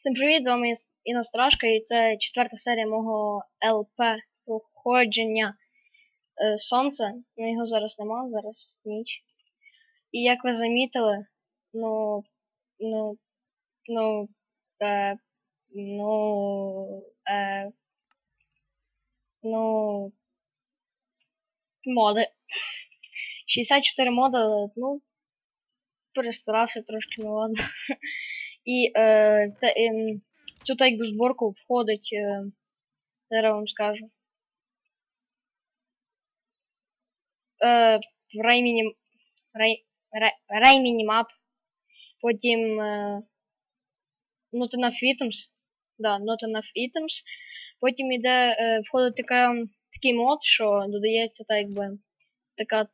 Всім привіт, з вами Інна Страшка, і це четверта серія мого ЛП проходження е, Сонце. Ну його зараз нема, зараз ніч. І як ви замітили, ну. Ну. Ну. Е, ну. Е, ну. Моди. 64 моди, ну. Перестарався трошки, ну ладно. І е, це, е, цю якби зборку входить, е, зараз вам скажу. Е, Ray, Ray, Ray потім е, Not Enough Items, да, Not Enough Items, потім іде, е, входить така, такий мод, що додається так якби така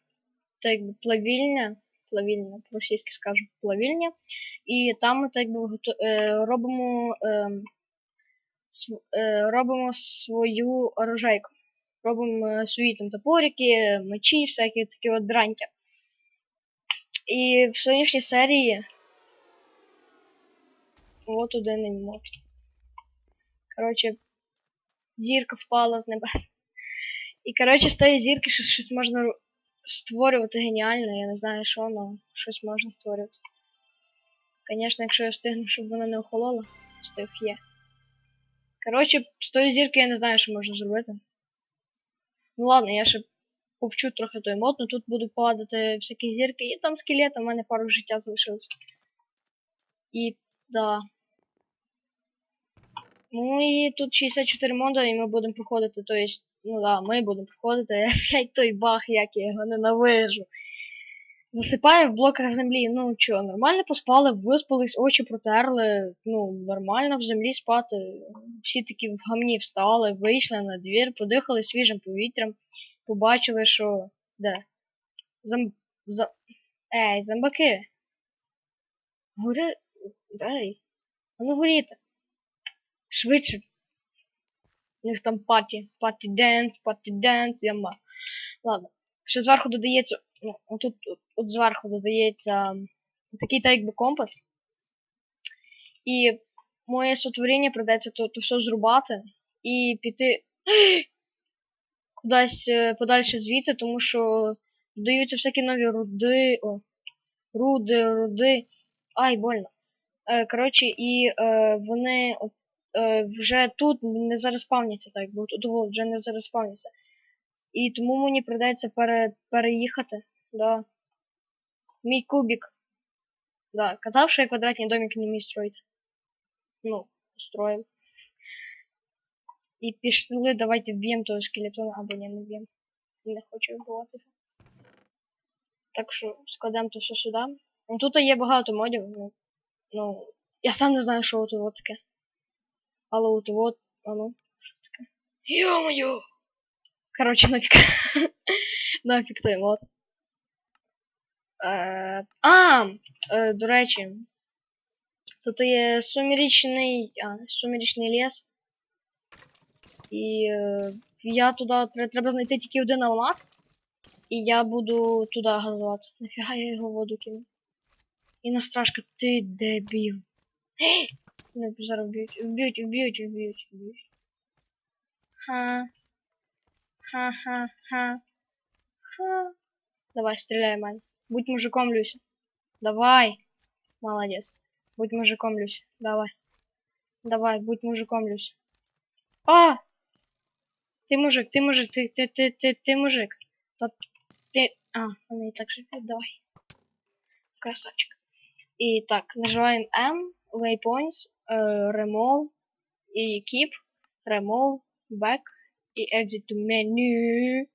так якби плавільня, плавільня, по-російськи скажу, плавільня. І там ми так би е, робимо, е, е, робимо свою оружейку. Робимо свої там топорики, мечі, всякі такі от дрантя. І в сьогоднішній серії. От один мод. Коротше, зірка впала з небес. І коротше, з тієї зірки щось, щось можна створювати геніально, я не знаю що, але щось можна створювати. Звісно, якщо я встигну, щоб вона не охолола, встиг є. Коротше, з тої зірки я не знаю, що можна зробити. Ну ладно, я ще повчу трохи той мод, ну тут будуть падати всякі зірки, і там скелети, у мене пару життя залишилось. І да. Ну і тут 64 мода, і ми будемо проходити, то есть, ну да, ми будемо проходити опять той баг, як я його ненавижу. Засипаємо в блоках землі. Ну чо, нормально поспали, виспались, очі протерли. Ну, нормально в землі спати. Всі такі в гамні встали, вийшли на двір, подихали свіжим повітрям, побачили, що. Де? Зам... За... Ей, зомбаки. Горі. Ей. А ну горіте. Швидше. У них там паті. Паті денс, паті денс, яма. Ладно. Ще зверху додається. Ну, отут от, зверху додається такий так якби компас. І моє сотворіння придеться то, то все зрубати і піти кудись е, подальше звідси, тому що додаються всякі нові руди. О, руди, руди. Ай, больно. Е, коротше, і е, вони вже тут не зареспавняться, так, бо тут вже не зареспавняться. І тому мені придеться пере, переїхати. Да. Мій кубик. Да, казав, що я квадратні домики не вмію строїти. Ну, строїм. І пішли, давайте вб'ємо того скелетона, або ні, не вб'ємо. Не хочу вбивати. Так що складемо то все сюди. Ну тут є багато модів, ну. Ну. Я сам не знаю, що тут таке. Але от от, а що таке. Йо-моє! Короче, нафиг. нафиг той мод. Е, а, е, до речі. Тут є сумірічний. А, сумірічний ліс. І е, я тре- треба знайти тільки один алмаз. І я буду туди газувати. Нафіга я його воду кину. І на страшка, ти дебіл. Не, зараз вб'ють, вб'ють, вб'ють, вб'ють, вб'ють. Ха. Ха-ха-ха. Ха. Давай, стреляй, Мань. Будь мужиком, Люся. Давай. Молодец. Будь мужиком, Люся. Давай. Давай, будь мужиком, Люся. А! Ты мужик, ты мужик, ты, ты, ты, ты, ты мужик. Та ты... А, она и так же. Давай. Красавчик. И так, нажимаем M, waypoints, э, remove, и keep, remove, back, і exit to menu.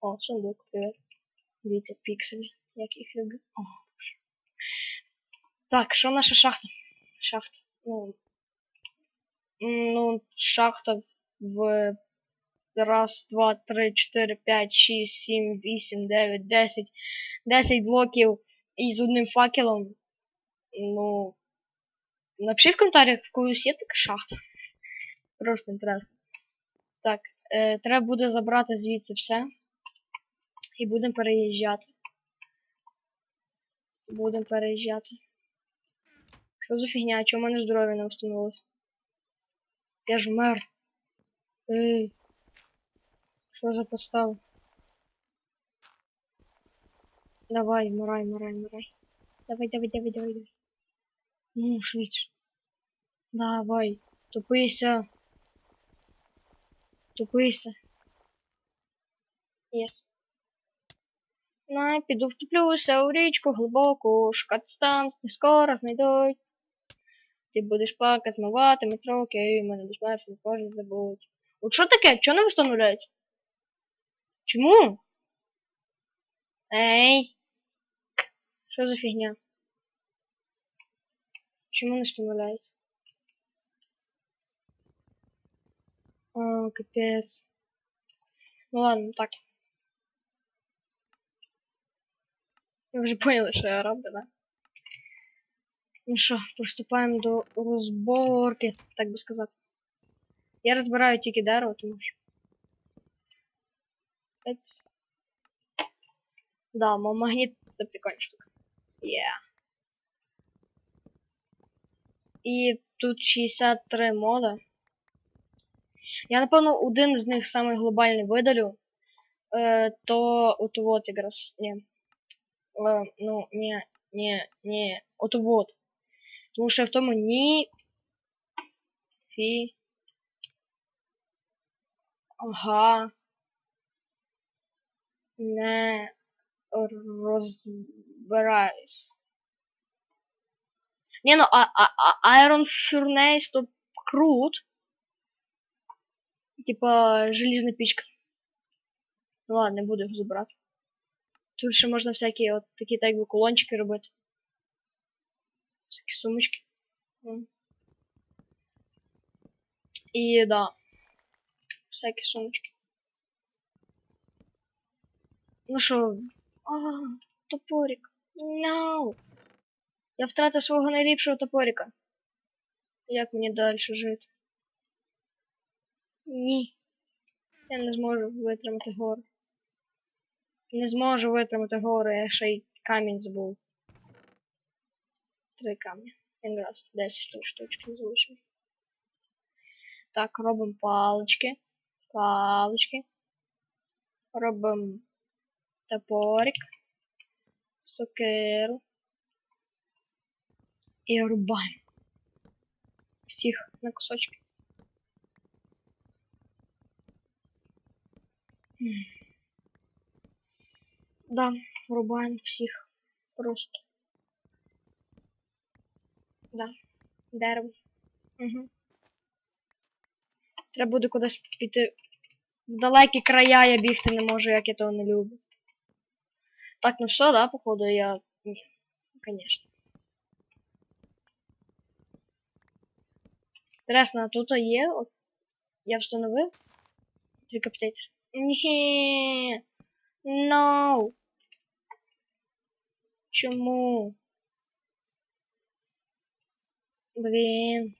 О, сундук, привіт. Дивіться, пікселі, як їх люблю. О, боже. Так, що наша шахта? Шахта. Ну, ну, шахта в раз, два, три, чотири, п'ять, шість, сім, вісім, дев'ять, десять. Десять блоків із одним факелом. Ну. Напишіть в коментарях, в когось є така шахта. Просто інтересно. Так, е, треба буде забрати звідси все. І будемо переїжджати. Будемо переїжджати. Що за фігня? Чому в мене здоров'я не встановилось? Я ж мер. Ей. Що за постав? Давай, морай, морай, морай. Давай, давай, давай, давай, давай. Ну, швидше. Давай. Тупися. Тупися. Єс. Ну, піду втуплюся у річку глибоку, шукати стан, не скоро знайдуть. Ти будеш плакати, змивати метро, окей, мене до смерті не кожен забудь. От що таке? Чого не встановляється? Чому? Ей! Що за фігня? Чому не встановляється? О, капець. Ну ладно, так. Ви вже поняли, що я роблю, да? Ну що, приступаємо до розборки, так би сказати. Я розбираю тільки дерево, тому що. Ець. Да, ма- магніт це прикольна штука. Yeah. І тут 63 мода. Я, напевно, один з них самий глобальний видалю. Е, то от вот якраз. Ні. Е, ну, ні, ні, ні. От вот. Тому що в тому ні. Фі. Ага. Не розбираюсь. Ні, ну, а, а, а Iron Furnace то крут. Типа желізна пічка. Ну ладно, не буду їх забирати. Тут ще можна всякі от такі так би колончики робити. Всякі сумочки. М. І да. Всякі сумочки. Ну що? А, топорик. No. Я втратив свого найліпшого топорика. Як мені далі жити? Ні. Я не зможу витримати гору. Не зможу витримати гору, я ще й камінь забув. Три камні. Якраз 10 штук штучки залишив. Так, робимо палички. Палички. Робимо топорик. Сокиру. І рубаємо. Всіх на кусочки. Да, рубаємо всіх. Просто. Да. Дерево. Угу. Треба буде кудись піти. В далекі края я бігти не можу, як я того не люблю. Так, ну все, да, походу, я. Ні, конечно. Інтересно, а тут є. От... Я встановив. Трикоптейтер. Ні. No. Чому? Блін.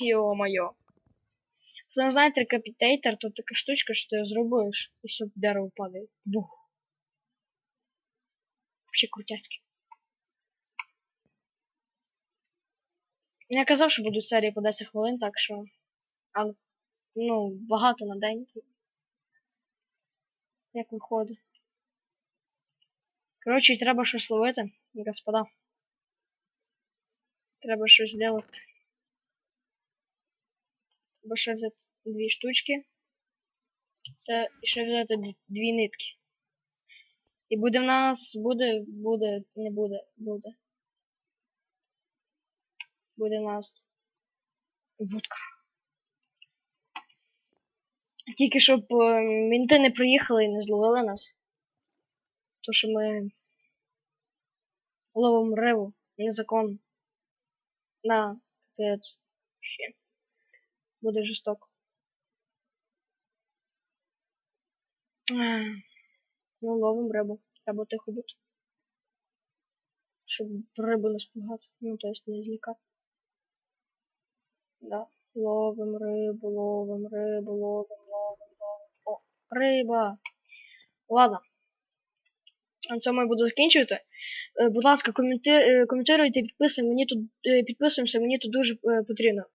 Йо-моє. Це знаєте, трикоптейтер, то така штучка, що ти зробиш, і все дерево падає. Бух. Вообще крутяцький. Я казав, що будуть серії по 10 хвилин, так що. Але, ну, багато на день. Як виходить. Коротше, треба щось ловити, господа. Треба щось зробити. Треба ще взяти дві штучки. Це і ще взяти дві нитки. І буде в нас. Буде, буде, не буде, буде. Буде в нас вудка. Тільки щоб е, мінти не приїхали і не зловили нас. То що ми ловимо рибу незаконно. На капець. Ще. Буде жорстоко. Ну, ловимо рибу. Треба тихо бути. Щоб рибу не спугати. Ну, то есть не злякати. Да. Ловим рибу, ловим рибу, ловим, ловим, ловим. О, риба. Ладно. На цьому я буду закінчувати. Е, Будь ласка, е, коментуйте, підписуйте, мені тут е, підписуємося, мені тут дуже потрібно.